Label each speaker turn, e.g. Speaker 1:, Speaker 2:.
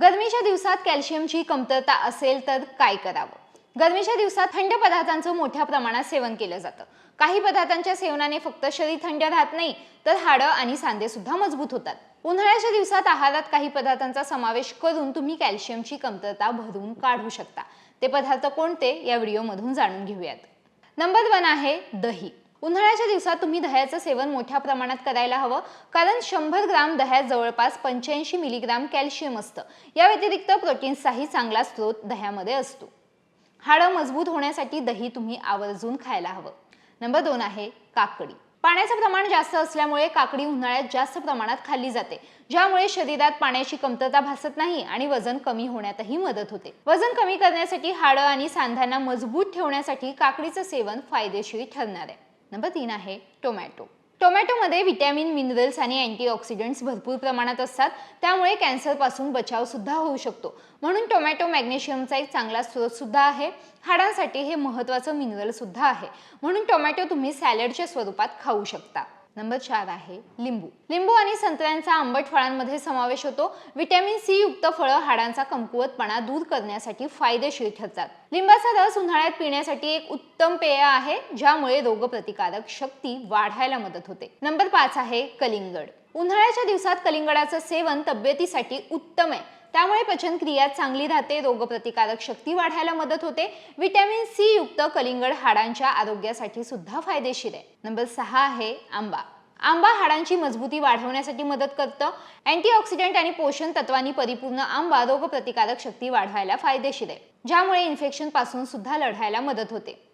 Speaker 1: गरमीच्या दिवसात कॅल्शियमची कमतरता असेल तर काय करावं? गरमीच्या दिवसात थंड पदार्थांचं मोठ्या प्रमाणात सेवन केलं जातं. काही पदार्थांच्या सेवनाने फक्त शरीर थंड राहत नाही तर हाडं आणि सांधे सुद्धा मजबूत होतात. उन्हाळ्याच्या दिवसात आहारात काही पदार्थांचा समावेश करून तुम्ही कॅल्शियमची कमतरता भरून काढू शकता. ते पदार्थ कोणते? या व्हिडिओमधून जाणून घेऊयात. नंबर वन आहे दही. उन्हाळ्याच्या दिवसात तुम्ही दह्याचं सेवन मोठ्या प्रमाणात करायला हवं कारण शंभर ग्राम दह्यात जवळपास पंच्याऐंशी मिलीग्राम कॅल्शियम असतं. या व्यतिरिक्त प्रोटीन्सचाही चांगला स्रोत दह्यामध्ये असतो. हाडं मजबूत होण्यासाठी दही तुम्ही आवर्जून खायला हवं. नंबर दोन आहे काकडी. पाण्याचं प्रमाण जास्त असल्यामुळे काकडी उन्हाळ्यात जास्त प्रमाणात खाल्ली जाते ज्यामुळे शरीरात पाण्याची कमतरता भासत नाही आणि वजन कमी होण्यातही मदत होते. वजन कमी करण्यासाठी हाडं आणि सांध्यांना मजबूत ठेवण्यासाठी काकडीचं सेवन फायदेशीर ठरणार आहे. नंबर तीन आहे टोमॅटो टोमॅटोमध्ये व्हिटॅमिन मिनरल्स आणि अँटीऑक्सिडंट्स भरपूर प्रमाणात असतात. त्यामुळे कॅन्सरपासून बचाव सुद्धा होऊ शकतो. म्हणून टोमॅटो मॅग्नेशियमचा एक चांगला स्रोत सुद्धा आहे. हाडांसाठी हे महत्त्वाचं मिनरल सुद्धा आहे. म्हणून टोमॅटो तुम्ही सॅलडच्या स्वरूपात खाऊ शकता. नंबर चार आहे लिंबू. लिंबू आणि संत्र्यांचा आंबट फळांमध्ये समावेश होतो. व्हिटॅमिन सी युक्त फळं हाडांचा कमकुवतपणा दूर करण्यासाठी फायदेशीर ठरतात. लिंबाचा रस उन्हाळ्यात पिण्यासाठी एक उत्तम पेय आहे ज्यामुळे रोगप्रतिकारक शक्ती वाढायला मदत होते. नंबर पाच आहे कलिंगड. उन्हाळ्याच्या दिवसात कलिंगडाचं सेवन तब्येतीसाठी उत्तम आहे. त्यामुळे पचनक्रिया चांगली राहते रोगप्रतिकारक शक्ती वाढायला मदत होते. व्हिटॅमिन सी युक्त कलिंगड हाडांच्या आरोग्यासाठी सुद्धा फायदेशीर आहे. नंबर सहा आहे आंबा. आंबा हाडांची मजबूती वाढवण्यासाठी मदत करतं. अँटीऑक्सिडंट आणि पोषण तत्वांनी परिपूर्ण आंबा रोगप्रतिकारक शक्ती वाढवायला फायदेशीर आहे ज्यामुळे इन्फेक्शनपासून सुद्धा लढायला मदत होते.